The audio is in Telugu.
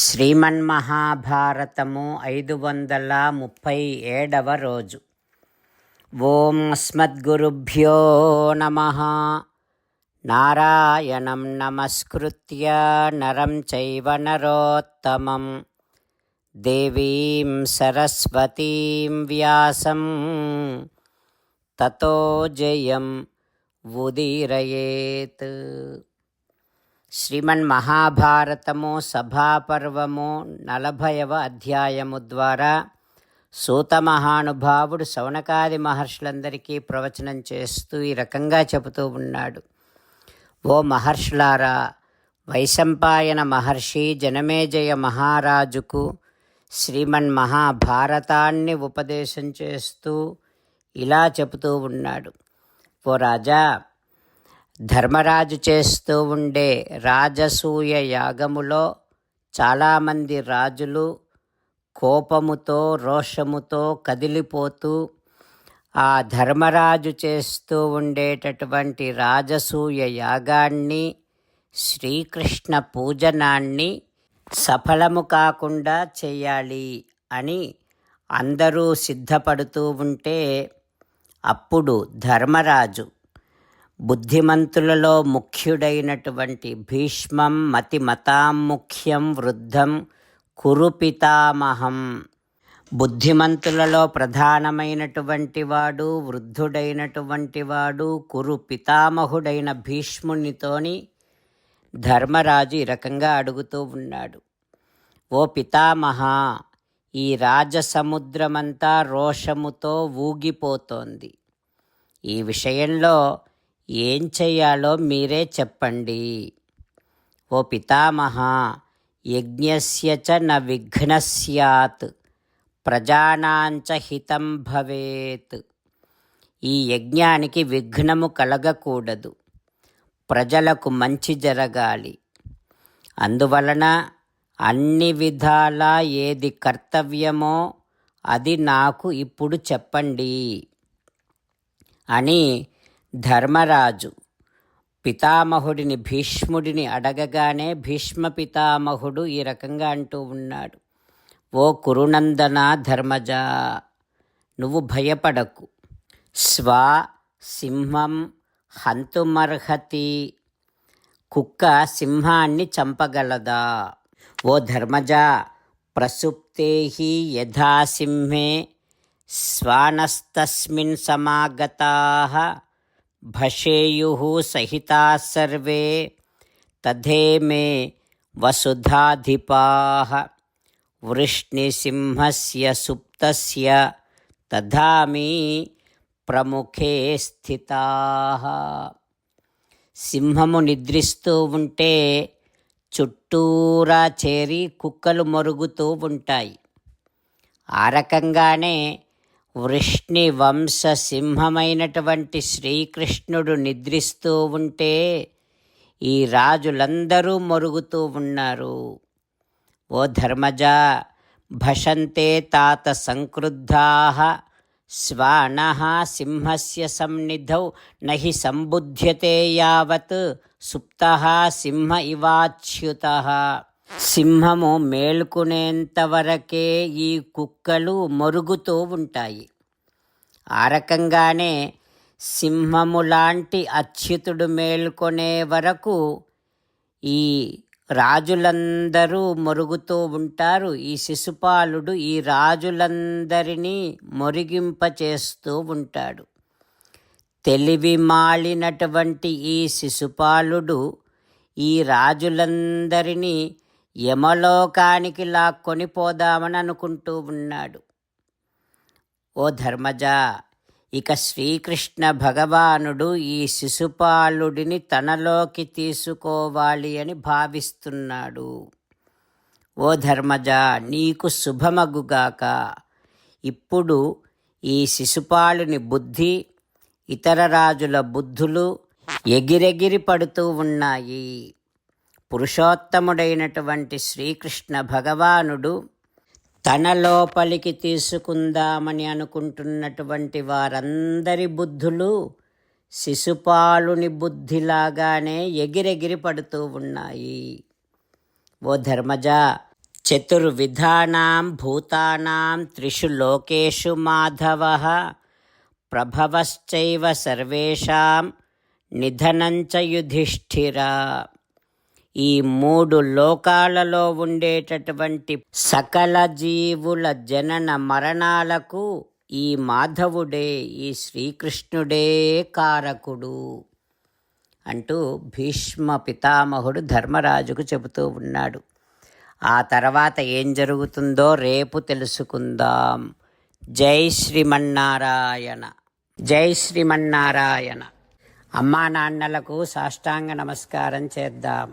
శ్రీమన్మహాభారతము ఐదు వందల ముప్పై ఏడవ రోజు. ఓం అస్మద్గురుభ్యో నమ. నారాయణం నమస్కృత్య నరం చైవ నరోత్తమం. దేవీం సరస్వతీం వ్యాసం. తతో జయం ఉదీరయేత్. శ్రీమన్ మహాభారతము సభాపర్వము నలభైవ అధ్యాయము ద్వారా సూత మహానుభావుడు శౌనకాది మహర్షులందరికీ ప్రవచనం చేస్తూ ఈ రకంగా చెబుతూ ఉన్నాడు. ఓ మహర్షులారా వైశంపాయన మహర్షి జనమేజయ మహారాజుకు శ్రీమన్ మహాభారతాన్ని ఉపదేశం చేస్తూ ఇలా చెబుతూ ఉన్నాడు. ఓ రాజా ధర్మరాజు చేస్తూ ఉండే రాజసూయ యాగములో చాలామంది రాజులు కోపముతో రోషముతో కదిలిపోతూ ఆ ధర్మరాజు చేస్తూ ఉండేటటువంటి రాజసూయ యాగాన్ని శ్రీకృష్ణ పూజనాన్ని సఫలము కాకుండా చేయాలి అని అందరూ సిద్ధపడుతూ ఉంటే అప్పుడు ధర్మరాజు బుద్ధిమంతులలో ముఖ్యుడైనటువంటి భీష్మం మతి మతాముఖ్యం వృద్ధం కురు పితామహం బుద్ధిమంతులలో ప్రధానమైనటువంటి వాడు వృద్ధుడైనటువంటి వాడు కురు పితామహుడైన భీష్మునితోని ధర్మరాజు ఈ రకంగా అడుగుతూ ఉన్నాడు. ఓ పితామహ ఈ రాజసముద్రమంతా రోషముతో ఊగిపోతోంది. ఈ విషయంలో ఏం చెయ్యాలో మీరే చెప్పండి. ఓ పితామహ యజ్ఞస్య చ న విఘ్న స్యాత్ ప్రజానాంచ హితం భవేత్. ఈ యజ్ఞానికి విఘ్నము కలగకూడదు. ప్రజలకు మంచి జరగాలి. అందువలన అన్ని విధాలా ఏది కర్తవ్యమో అది నాకు ఇప్పుడు చెప్పండి. అని ధర్మరాజు. పితామహుడిని భీష్ముడిని అడగగానే భీష్మ పితామహుడు ఈ రకంగా అంటూ ఉన్నాడు. ఓ కురునందన ధర్మజ నువ్వు భయపడకు. స్వ సింహం హంతుమర్హతి. కుక్క సింహాన్ని చంపగలదా? ఓ ధర్మజ ప్రసుప్తే యథా సింహే స్వానస్తస్మిన్ సమాగతా. భషేయు సహితా సర్వే తథే మే వసుధాధిపా వృష్ణిసింహస్య సుప్తస్య తథామి ప్రముఖే స్థితా. సింహము నిద్రిస్తూ ఉంటే చుట్టూరా చేరి కుక్కలు మరుగుతూ ఉంటాయి. ఆ రకంగానే వృష్ణి వంశ సింహమైనటువంటి శ్రీకృష్ణుడు నిద్రిస్తూ ఉంటే ఈ రాజులందరూ మరుగుతూ ఉన్నారు. ఓ ధర్మజ భషంతే తాత సంక్రుద్ధా శ్వాన సింహస్య సన్నిధౌ నహి సంబుధ్యతే యావత్ సుప్త సింహ ఇవాచ్యుత. సింహము మేల్కొనేంతవరకే ఈ కుక్కలు మరుగుతూ ఉంటాయి. ఆ రకంగానే సింహము లాంటి అచ్యుతుడు మేల్కొనే వరకు ఈ రాజులందరూ మరుగుతూ ఉంటారు. ఈ శిశుపాలుడు ఈ రాజులందరినీ మొరిగింపచేస్తూ ఉంటాడు. తెలివి మాలినటువంటి ఈ శిశుపాలుడు ఈ రాజులందరినీ యమలోకానికి లాక్కొని పోదామని అనుకుంటూ ఉన్నాడు. ఓ ధర్మజ ఇక శ్రీకృష్ణ భగవానుడు ఈ శిశుపాలుడిని తనలోకి తీసుకోవాలి అని భావిస్తున్నాడు. ఓ ధర్మజ నీకు శుభమగుగాక. ఇప్పుడు ఈ శిశుపాలుని బుద్ధి ఇతర రాజుల బుద్ధులు ఎగిరెగిరి పడుతూ ఉన్నాయి. పురుషోత్తముడైనటువంటి శ్రీకృష్ణ భగవానుడు తన లోపలికి తీసుకుందామని అనుకుంటున్నటువంటి వారందరి బుద్ధులు శిశుపాలుని బుద్ధిలాగానే ఎగిరెగిరి పడుతూ ఉన్నాయి. ఓ ధర్మజ చతుర్విధానాం భూతానాం త్రిషు లోకేషు మాధవ ప్రభవశ్చైవ సర్వేషాం నిధనంచ యుధిష్ఠిర। ఈ మూడు లోకాలలో ఉండేటటువంటి సకల జీవుల జనన మరణాలకు ఈ మాధవుడే ఈ శ్రీకృష్ణుడే కారకుడు అంటూ భీష్మ పితామహుడు ధర్మరాజుకు చెబుతూ ఉన్నాడు. ఆ తర్వాత ఏం జరుగుతుందో రేపు తెలుసుకుందాం. జై శ్రీమన్నారాయణ. జై శ్రీమన్నారాయణ. అమ్మా నాన్నలకు సాష్టాంగ నమస్కారం చేద్దాం.